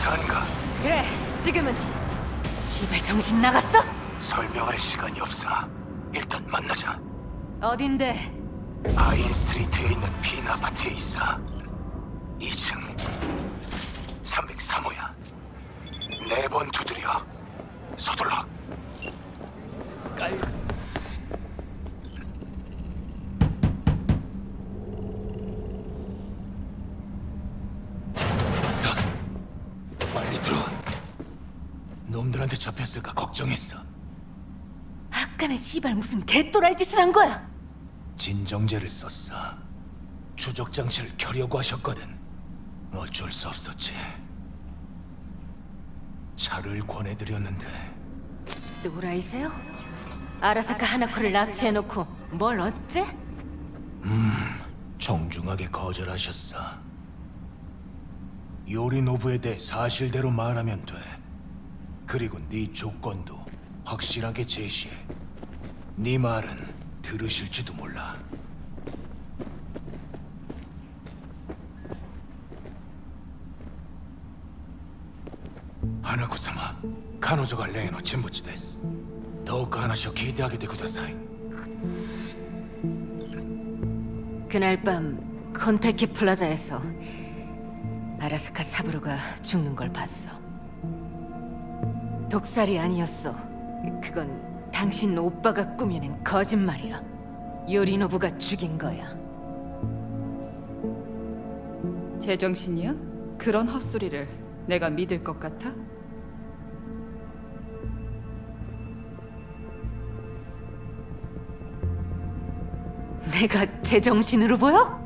무사한가? 그래, 지금은 시발 정신 나갔어? 설명할 시간이 없어. 일단 만나자. 어딘데? 아인 스트리트에 있는 빈 아파트에 있어. 2층 303호야. 네 번 두드려. 서둘러. 잡혔을까 걱정했어. 아까는 시발 무슨 개또라이 짓을 한 거야? 진정제를 썼어. 추적 장치를 켜려고 하셨거든. 어쩔 수 없었지. 차를 권해드렸는데 또라이세요? 아라사카 하나코를 납치해놓고 뭘 어째? 정중하게 거절하셨어. 요리노부에 대해 사실대로 말하면 돼. 그리고 네 조건도 확실하게 제시해. 네 말은 들으실지도 몰라. 하나쿠사마, 카노조가 레이노 전부치 데스. 더욱 하나씩 기대하게 되 구다사이. 그날 밤 콘페키 플라자에서 아라사카 사부로가 죽는 걸 봤어. 독살이 아니었어. 그건 당신 오빠가 꾸며낸 거짓말이야. 요리노부가 죽인 거야. 제정신이야? 그런 헛소리를 내가 믿을 것 같아? 내가 제정신으로 보여?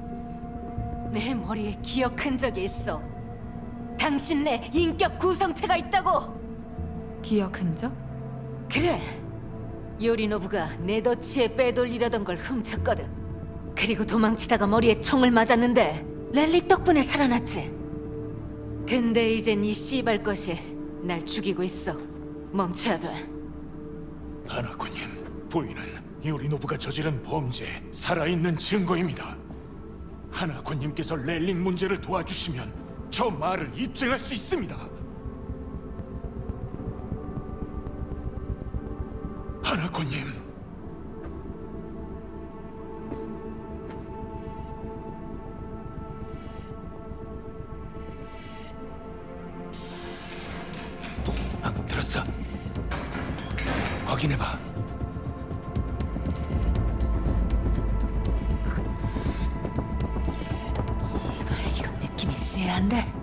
내 머리에 기억 흔적이 있어. 당신 내 인격 구성체가 있다고. 기억 흔적? 그래. 요리노부가 내 덫치에 빼돌리려던 걸 훔쳤거든. 그리고 도망치다가 머리에 총을 맞았는데 렐릭 덕분에 살아났지. 근데 이젠 이 씨발 것이 날 죽이고 있어. 멈춰야 돼. 하나쿠님, 부인은 요리노부가 저지른 범죄 살아있는 증거입니다. 하나쿠님께서 렐린 문제를 도와주시면 저 말을 입증할 수 있습니다. 하나쿠님, 방금 들었어? 확인해봐. 씨발 이건 느낌이 쎄한데.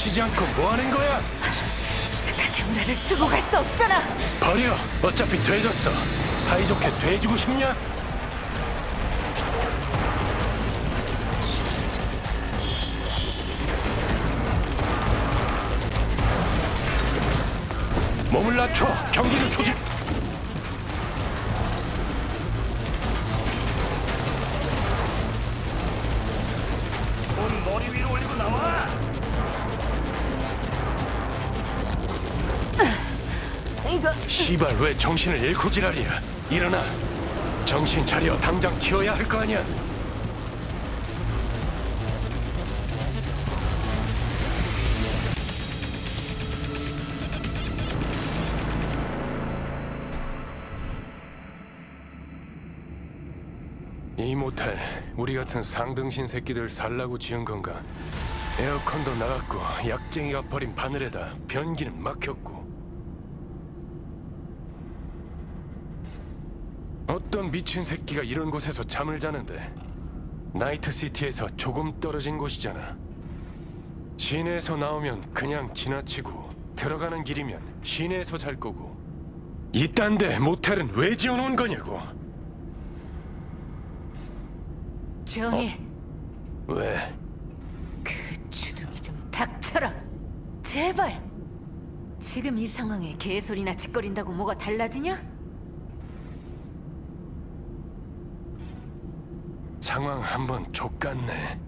도망치지 않고 뭐 하는 거야? 나를 두고 갈 수 없잖아. 버려. 어차피 돼졌어. 사이좋게 돼지고 싶냐? 몸을 낮춰. 경기를 조직. 이거 시발 왜 정신을 잃고 지랄이야? 일어나. 정신 차려. 당장 튀어야 할 거 아니야. 이 모텔 우리 같은 상등신 새끼들 살라고 지은 건가? 에어컨도 나갔고 약쟁이가 버린 바늘에다 변기는 막혔고 어떤 미친 새끼가 이런 곳에서 잠을 자는데 나이트 시티에서 조금 떨어진 곳이잖아. 시내에서 나오면 그냥 지나치고 들어가는 길이면 시내에서 잘 거고 이딴 데 모텔은 왜 지어놓은 거냐고. 조용히 왜? 그 주둥이 좀 닥쳐라. 제발. 지금 이 상황에 개소리나 짓거린다고 뭐가 달라지냐? 상황 한번 족같네.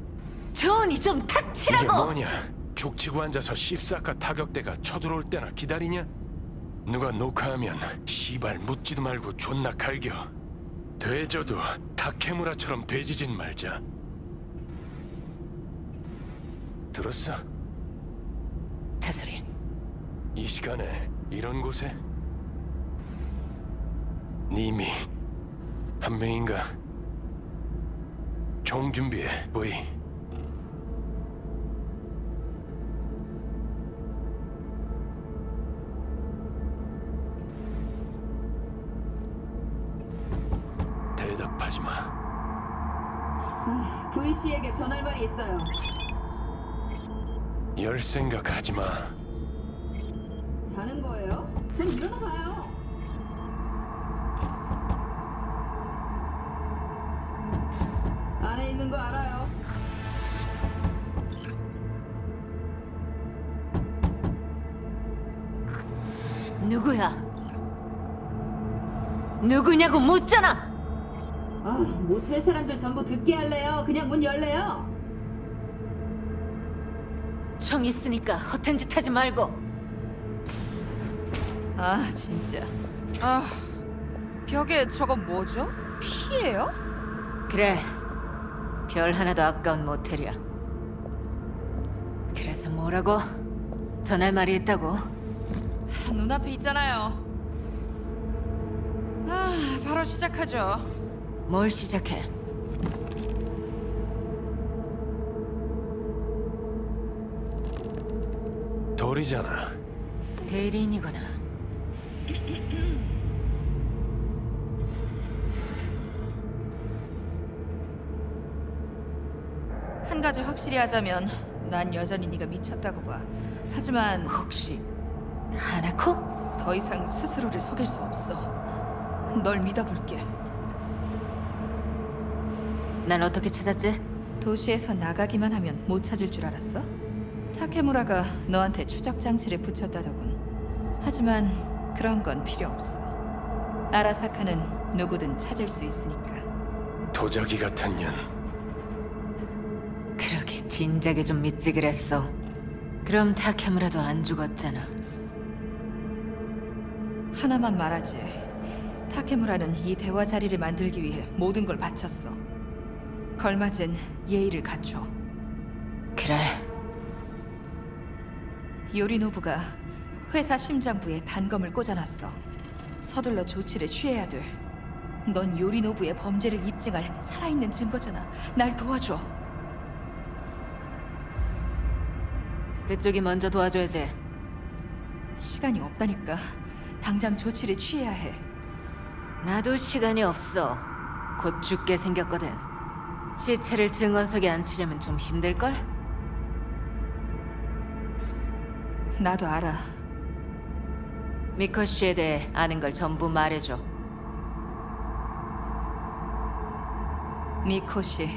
조언이 좀 이게 닥치라고! 뭐냐? 죽치고 앉아서 씹사카 타격대가 쳐들어올 때나 기다리냐? 누가 녹화하면 씨발 묻지도 말고 존나 갈겨. 돼져도 다케무라처럼 돼지짓 말자. 들었어? 차소리 이 시간에 이런 곳에? 님이 한 명인가? 총 준비해, 보이. 대답하지 마. V 씨에게 전할 말이 있어요. 열 생각하지 마. 자는 거예요? 좀 일어나 봐요. 누구야? 누구냐고 묻잖아! 아, 모텔 사람들 전부 듣게 할래요? 그냥 문 열래요? 총 있으니까 허튼 짓 하지 말고 아 진짜. 아 벽에 저거 뭐죠? 피예요? 그래 별 하나도 아까운 모텔이야 그래서 뭐라고? 전할 말이 있다고? 눈앞에 있잖아요. 아 바로 시작하죠. 뭘 시작해? 돌이잖아. 대리인이구나 한 가지 확실히 하자면 난 여전히 네가 미쳤다고 봐. 하지만 혹시 하나코? 더 이상 스스로를 속일 수 없어. 널 믿어볼게. 난 어떻게 찾았지? 도시에서 나가기만 하면 못 찾을 줄 알았어? 타케무라가 너한테 추적 장치를 붙였다더군. 하지만 그런 건 필요 없어. 아라사카는 누구든 찾을 수 있으니까. 도자기 같은 년. 그러게 진작에 좀 믿지 그랬어 그럼 타케무라도 안 죽었잖아 하나만 말하지. 타케무라는 이 대화 자리를 만들기 위해 모든 걸 바쳤어. 걸맞은 예의를 갖춰. 그래 요리노부가 회사 심장부에 단검을 꽂아놨어. 서둘러 조치를 취해야 돼. 넌 요리노부의 범죄를 입증할 살아있는 증거잖아. 날 도와줘. 그쪽이 먼저 도와줘야지 시간이 없다니까. 당장 조치를 취해야 해. 나도 시간이 없어. 곧 죽게 생겼거든. 시체를 증언석에 앉히려면 좀 힘들걸? 나도 알아. 미코 씨에 대해 아는 걸 전부 말해줘. 미코시.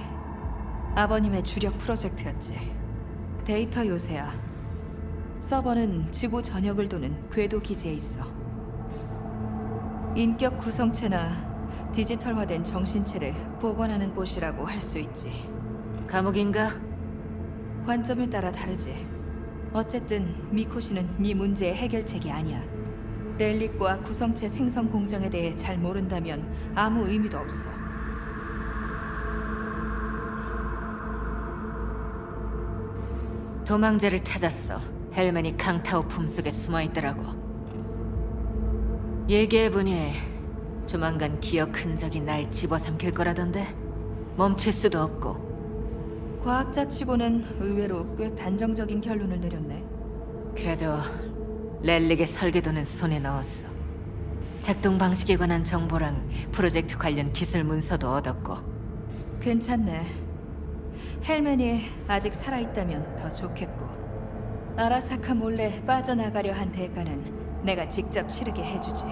아버님의 주력 프로젝트였지. 데이터 요새야. 서버는 지구 전역을 도는 궤도 기지에 있어. 인격 구성체나 디지털화된 정신체를 복원하는 곳이라고 할 수 있지. 감옥인가? 관점에 따라 다르지. 어쨌든 미코시는 네 문제의 해결책이 아니야. 렐릭과 구성체 생성 공정에 대해 잘 모른다면 아무 의미도 없어. 도망자를 찾았어. 헬멘이 강타오 품속에 숨어 있더라고. 얘기해보니 조만간 기억 흔적이 날 집어삼킬 거라던데 멈출 수도 없고 과학자 치고는 의외로 꽤 단정적인 결론을 내렸네. 그래도 렐릭의 설계도는 손에 넣었어. 작동 방식에 관한 정보랑 프로젝트 관련 기술 문서도 얻었고 괜찮네. 헬멘이 아직 살아있다면 더 좋겠고. 아라사카 몰래 빠져나가려 한 대가는 내가 직접 치르게 해주지.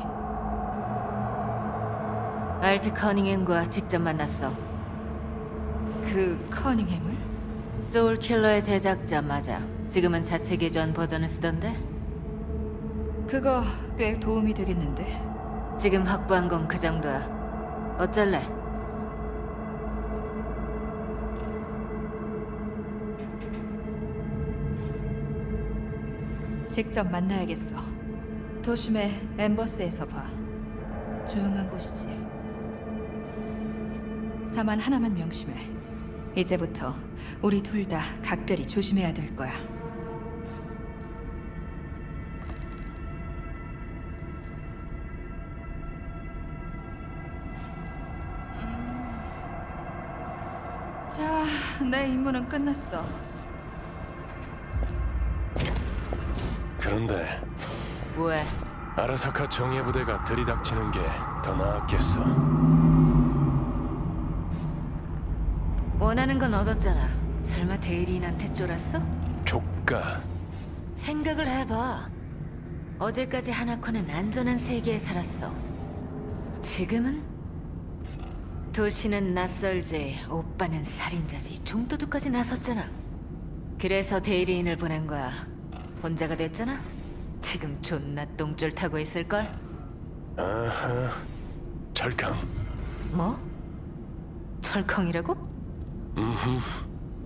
알트 커닝햄과 직접 만났어. 그 커닝햄을? 소울킬러의 제작자 맞아. 지금은 자체 개조한 버전을 쓰던데 그거 꽤 도움이 되겠는데. 지금 확보한 건 그 정도야. 어쩔래? 직접 만나야겠어. 도심의 엠버스에서 봐. 조용한 곳이지. 다만 하나만 명심해. 이제부터 우리 둘 다 각별히 조심해야 될 거야. 음. 자, 내 임무는 끝났어. 그런데 왜? 아라사카 정예 부대가 들이닥치는 게 더 나았겠어. 원하는 건 얻었잖아. 설마 대리인한테 쫄았어? 조카. 생각을 해봐. 어제까지 하나코는 안전한 세계에 살았어. 지금은? 도시는 낯설지, 오빠는 살인자지, 중도도까지 나섰잖아. 그래서 대리인을 보낸 거야. 혼자가 됐잖아? 지금 존나 똥줄 타고 있을걸? 아하. 철강. 뭐? 철컹이라고?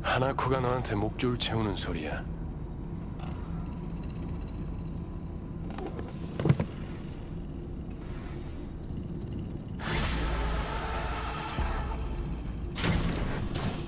하나쿠가 너한테 목줄 채우는 소리야.